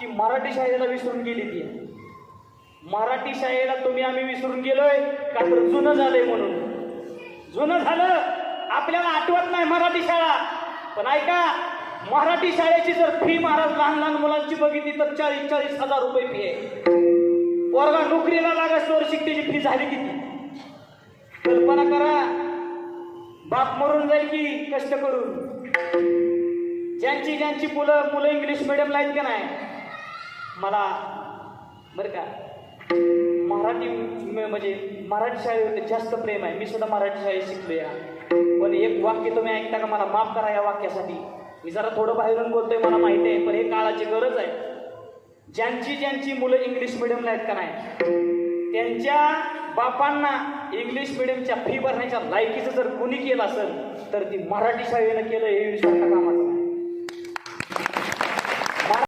की मराठी शाळेला विसरून गेली ती. मराठी शाळेला तुम्ही आम्ही विसरून गेलोय का तर जुनं झालंय म्हणून. जुनं झालं. आपल्याला आठवत नाही मराठी शाळा. पण ऐका मराठी शाळेची जर फी महाराज लहान लहान मुलांची बघितली तर चाळीस चाळीस हजार रुपये फी आहे. पोरगा नोकरीला लागस तर शिकतेची फी झाली किती? कल्पना करा. बाप मरून जाईल की कष्ट करून? ज्यांची ज्यांची मुलं मुलं इंग्लिश मिडियमला आहेत का नाही? मला बरं का मराठी म्हणजे मराठी शाळेवर जास्त प्रेम आहे. मी सुद्धा मराठी शाळेत शिकलो या पण एक वाक्य तुम्ही ऐकता का? मला माफ करा या वाक्यासाठी. मी जरा थोडं बाहेरून बोलतोय मला माहिती आहे पण हे काळाची गरज आहे. ज्यांची ज्यांची मुलं इंग्लिश मिडियमला आहेत का नाही त्यांच्या बापांना इंग्लिश मिडियमच्या फी भरण्याच्या लायकीचं जर कुणी केलं असेल तर ती मराठी शाळेनं केलं हे विश्वास कामाचं नाही.